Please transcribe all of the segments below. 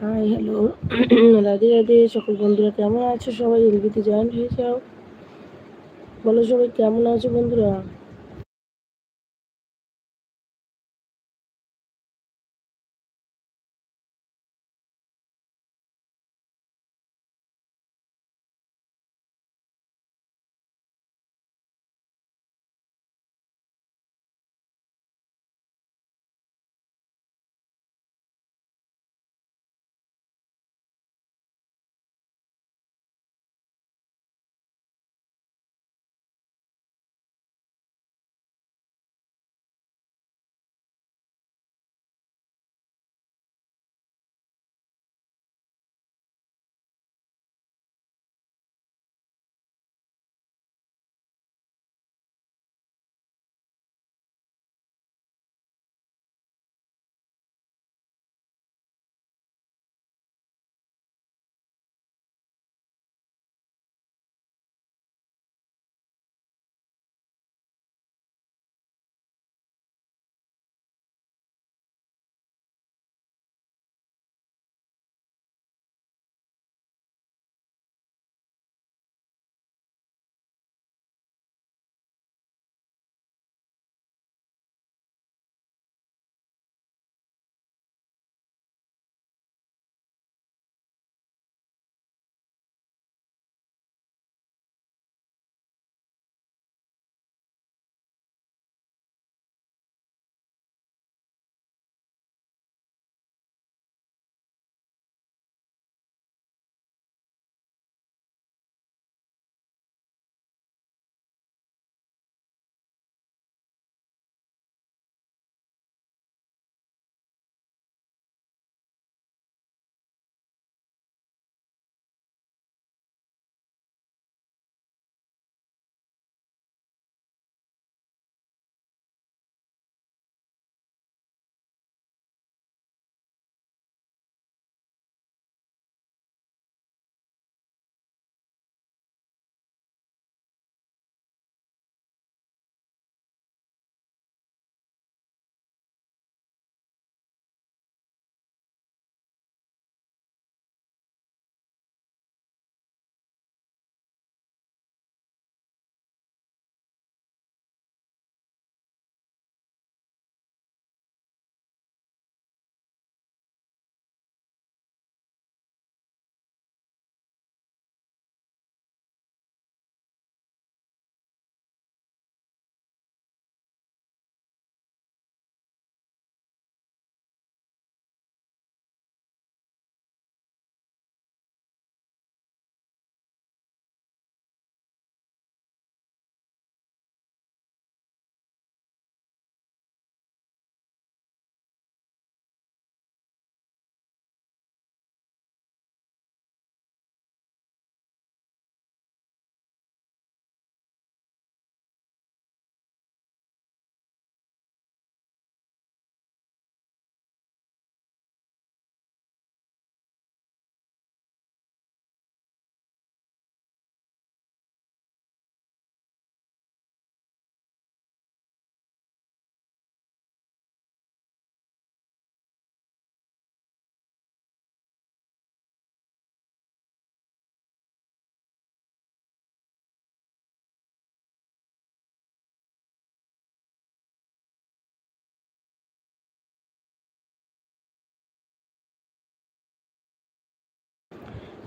High hello Radhe Radhe, সকল বন্ধুরা কেমন আছো? সবাই এলবিতে জয়েন হয়ে যাও। বলো সবাই কেমন আছো বন্ধুরা?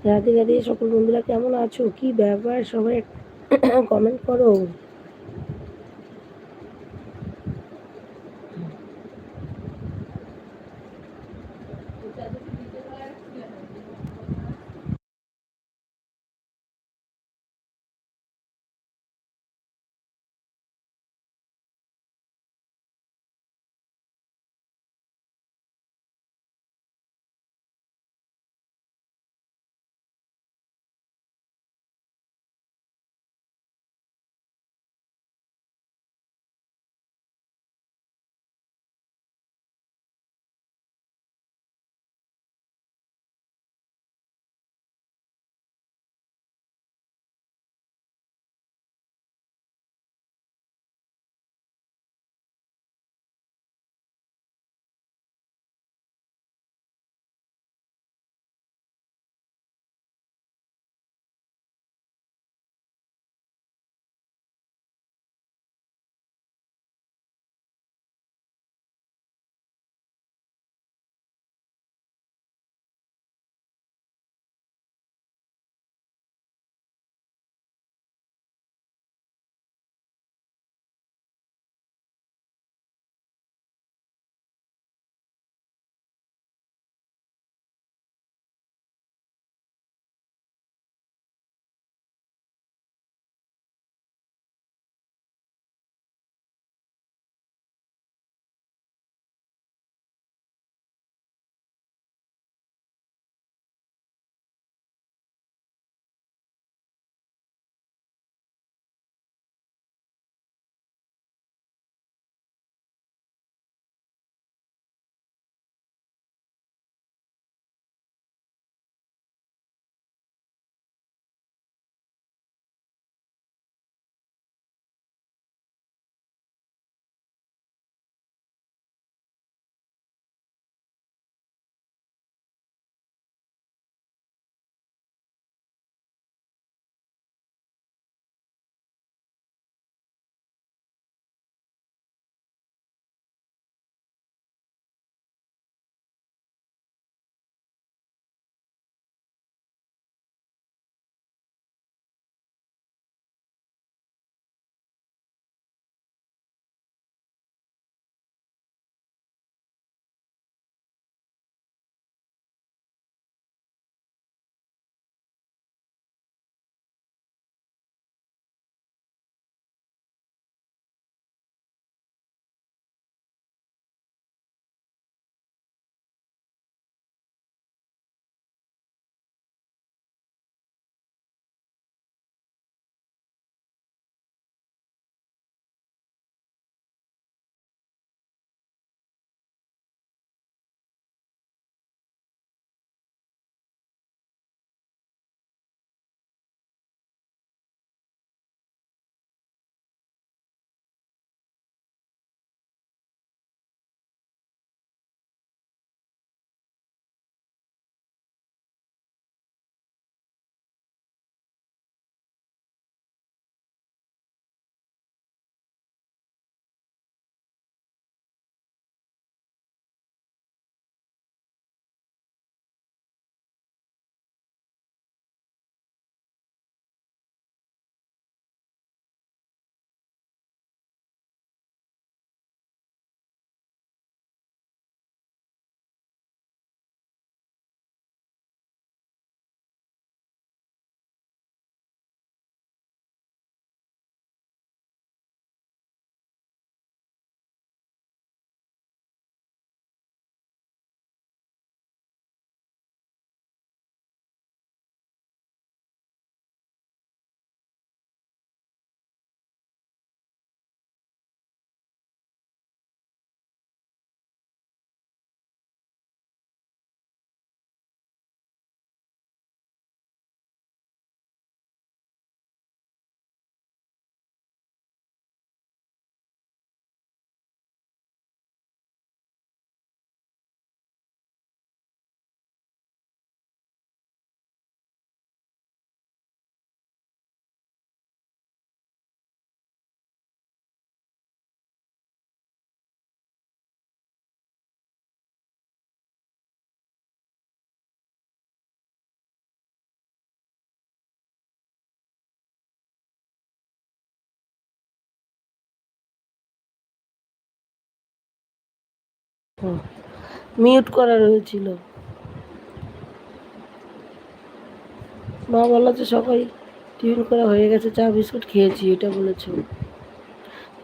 রাধে রাধে সকল বন্ধুরা কেমন আছো? কি ব্যাপার? সবাই কমেন্ট করো। মিউট করা রয়েছিল। মা বলল যে সবাই টিফিন করা হয়ে গেছে, চা, বিস্কুট খেয়েছি, এটা বলেছ।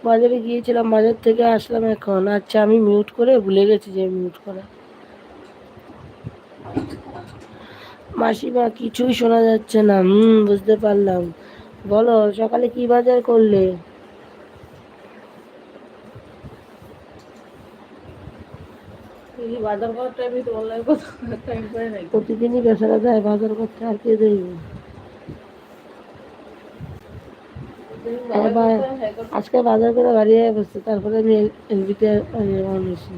বাজারে গিয়েছিলাম, বাজার থেকে আসলাম এখন আচ্ছা আমি মিউট করে ভুলে গেছি যে মিউট করা। মাসিমা, কিছুই শোনা যাচ্ছে না, হুম, বুঝতে পারলাম। বলো, সকালে কি বাজার করলে? বাজার করার টাইমে তো অনলাইন কথা টাইম নাই। প্রতিদিনই বেচারা যায় বাজার করতে আর কে দেবে? আবার আজকে বাজার করে বাড়ি বসছে তারপরে আমি এলবিতে হয়েছি।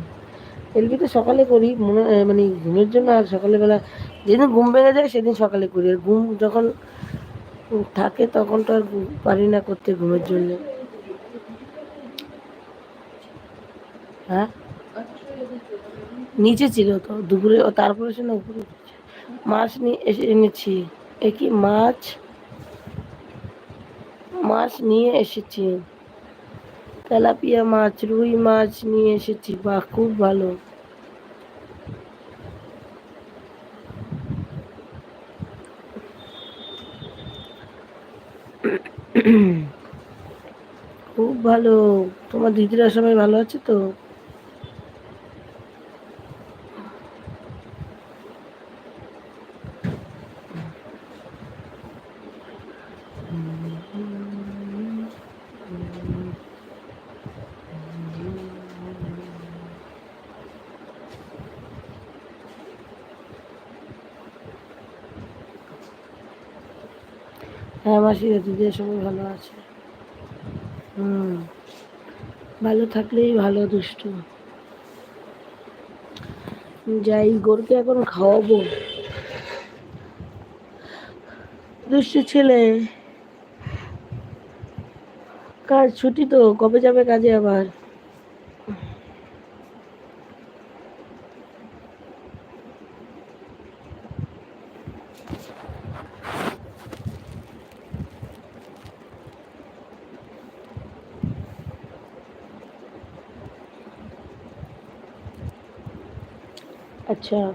এলবিতে সকালে করি মনে মানে ঘুমের জন্য আর সকালবেলা যেদিন ঘুম ভেঙে যায় সেদিন সকালে করি। আর ঘুম যখন থাকে তখন তো আর পারি না করতে ঘুমের জন্য। হ্যাঁ? নিচে ছিল তো, দুপুরে তারপরে সে না উপরে। মাছ নিয়ে এসে এনেছি। এ কি মাছ? মাছ নিয়ে এসেছি। তেলাপিয়া মাছ, রুই মাছ নিয়ে এসেছি। বাহ, খুব ভালো। খুব ভালো। তোমার দিদিরা সবাই ভালো আছে তো? মাসিরা দিদিরা সবাই ভালো আছে। হুম। ভালো থাকলেই ভালো, দুষ্ট। যাই, গরুকে এখন খাওয়াবো। দুষ্ট ছেলে। কাজ ছুটি তো? কবে যাবে কাজে আবার? আচ্ছা।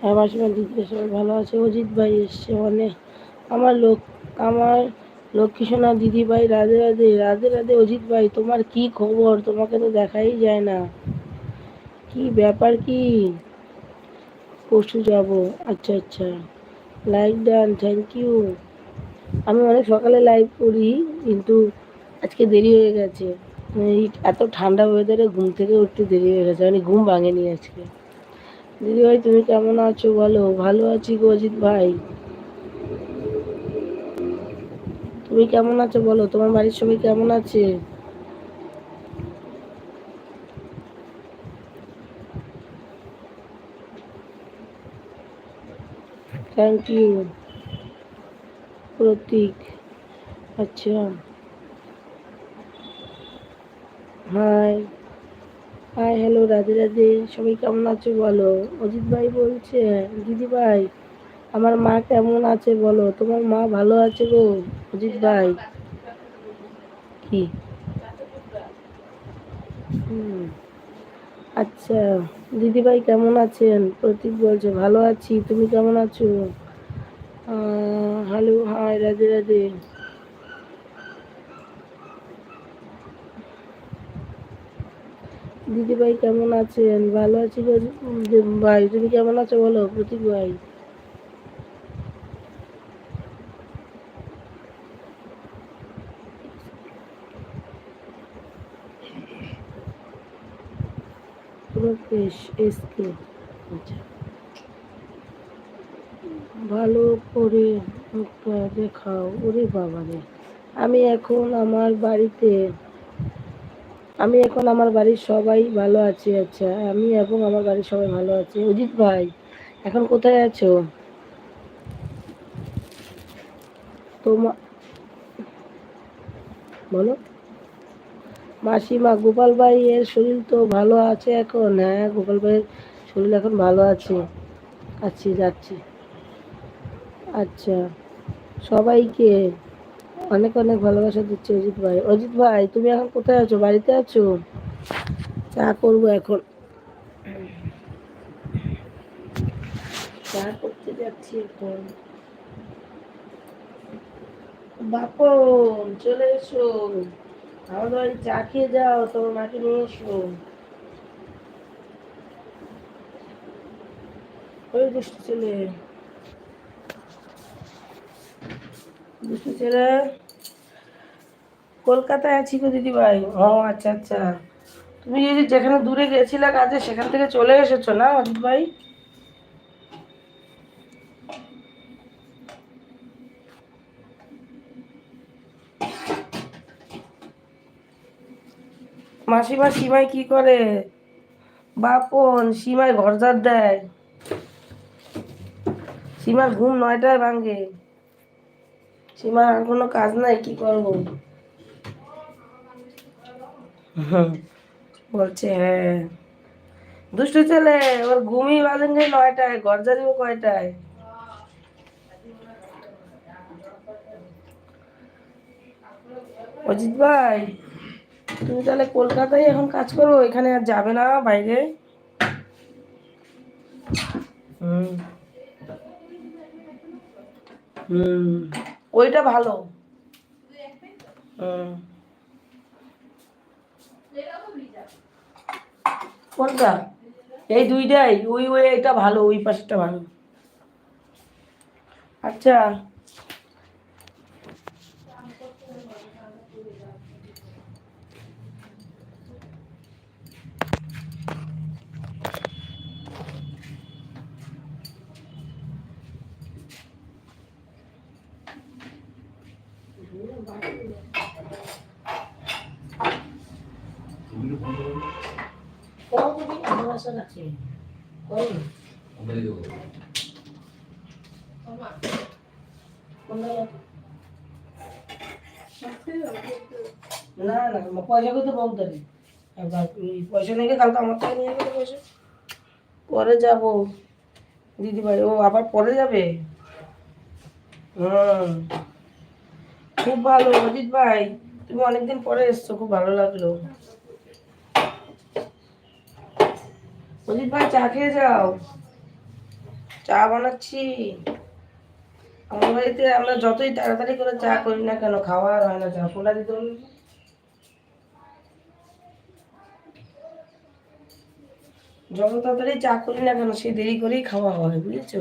হ্যাঁ মাসিমা দিদিরা সবাই ভালো আছে। অজিত ভাই এসছে মানে। আমার লোক, আমার লক্ষ্মী সোনা দিদি ভাই, রাধে রাধে। রাধে রাধে, অজিত ভাই, তোমার কি খবর? তোমাকে তো দেখাই যায় না। কি ব্যাপার কি? পরশু যাব। আচ্ছা আচ্ছা। লাইক ডান থ্যাংক ইউ আমি অনেক সকালে লাইভ করি, কিন্তু আজকে দেরি হয়ে গেছে। এই এত ঠান্ডা ওয়েদারে ঘুম থেকে উঠতে দেরি হয়ে গেছে। মানে ঘুম ভাঙেনি আজকে। দিদি ভাই, তুমি কেমন আছো? বলো, ভালো আছি গো অজিত ভাই। তুমি কেমন আছো বলো? তোমার বাড়ির সবাই কেমন আছে? থ্যাংক ইউ প্রতীক আচ্ছা। Hi hi hello Radhe Radhe. সবাই কেমন আছো বলো? অজিত ভাই বলছে, দিদি ভাই, আমার মা কেমন আছে বলো? তোমার মা ভালো আছে গো, অজিত ভাই। কি? আচ্ছা দিদি ভাই কেমন আছেন? প্রতীক বলছে, ভালো আছি। তুমি কেমন আছো? Hello hi Radhe Radhe. দিদি ভাই কেমন আছেন? ভালো আছি ভাই, তুমি কেমন আছো বলো? প্রতীক ভাই। আচ্ছা। ভালো করে দেখাও। ওরে বাবারে। আমি এখন আমার বাড়িতে আমি এখন আমার বাড়ির সবাই ভালো আছি আচ্ছা। আমি এবং আমার বাড়ির সবাই ভালো আছি। অজিত ভাই, এখন কোথায় আছো? তোমা, বলো। মাসিমা, গোপাল ভাই এর শরীর তো ভালো আছে এখন? হ্যাঁ গোপাল ভাইয়ের শরীর এখন ভালো আছে। আছি যাচ্ছি। আচ্ছা সবাইকে অনেক অনেক ভালোবাসা দিচ্ছে অজিত ভাই। অজিত ভাই, তুমি এখন কোথায় আছো? বাড়িতে আছো? চা করব এখন। চা করতে যাচ্ছি এখন। বাপন চলে এসো। আমাদের বাড়ি চা খেয়ে যাও, তোমার মাকে নিয়ে এসো। ওই দুষ্টু ছেলে। ছেলে। কলকাতায় আছি গো দিদি ভাই ও আচ্ছা আচ্ছা। তুমি এই যে যেখানে দূরে গেছিলে কাজে, সেখান থেকে চলে এসেছ না অজিত ভাই মাসিমা সীমায় কি করে? বাপন সীমায় ঘরজার দেয়। সীমার ঘুম নয়টায় ভাঙে। সীমার আর কোনো কাজ নাই, কি করব? বলছে হ্যাঁ। দুষ্টু ছেলে, ওর ঘুমই বাজেন যে নয়টায় ঘর জারিব কয়টায়? অজিত ভাই, তুমি তাহলে কলকাতায় এখন কাজ করো, এখানে আর যাবে না বাইরে? হুম। হুম। ওইটা ভালো। কোনটা? এই দুইটাই ওই ওই এটা ভালো ওই পাশটা ভালো। আচ্ছা। কতদিন ভালোবাসা আছে করো কোনটা না না না, পয়সা নেই একবার এই পয়সা নিয়ে গিয়ে কালকে আমার নিয়ে গেলে পয়সা পরে যাব দিদি ভাই ও আবার পরে যাবে হুম খুব ভালো অজিত ভাই তুমি অনেকদিন পরে এসছো খুব ভালো লাগল অজিত ভাই, চা খেয়ে যাও। চা বানাচ্ছি। আমার বাড়িতে আমরা যতই তাড়াতাড়ি করে চা করি না কেন, খাওয়া আর হয় না চা ফোলা দিতে হবে। যত তাড়াতাড়ি চা করি না কেন সে দেরি করেই খাওয়া হয়, বুঝেছ?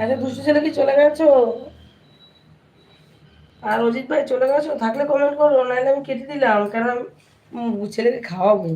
আচ্ছা দুষ্টু ছেলে কি চলে গেছো? আর অজিত ভাই চলে গেছো? থাকলে কমেন্ট করো, নাহলে আমি কেটে দিলাম কারণ ছেলেকে খাওয়াবো।